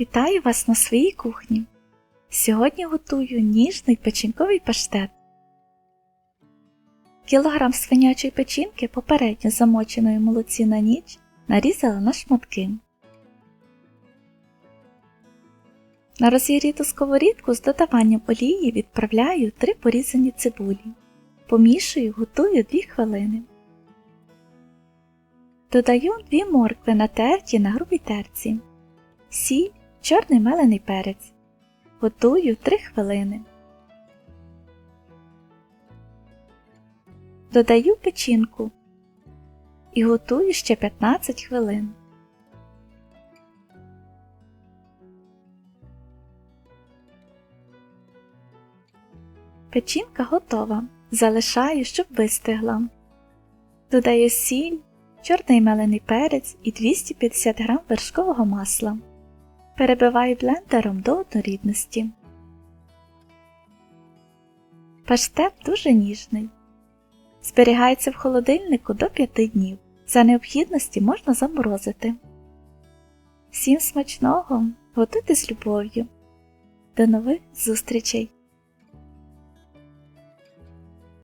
Вітаю вас на своїй кухні. Сьогодні готую ніжний печінковий паштет. Кілограм свинячої печінки, попередньо замоченої молоці на ніч, нарізала на шматки. На розігріту сковорідку з додаванням олії відправляю 3 порізані цибулі. Помішую, готую 2 хвилини. Додаю 2 моркви натерті на грубій терці, сіль, чорний мелений перець. Готую 3 хвилини. Додаю печінку і готую ще 15 хвилин. Печінка готова. Залишаю, щоб вистигла. Додаю сіль, чорний мелений перець і 250 г вершкового масла. Перебиваю блендером до однорідності. Паштет дуже ніжний. Зберігається в холодильнику до 5 днів. За необхідності можна заморозити. Всім смачного! Готуйте з любов'ю. До нових зустрічей!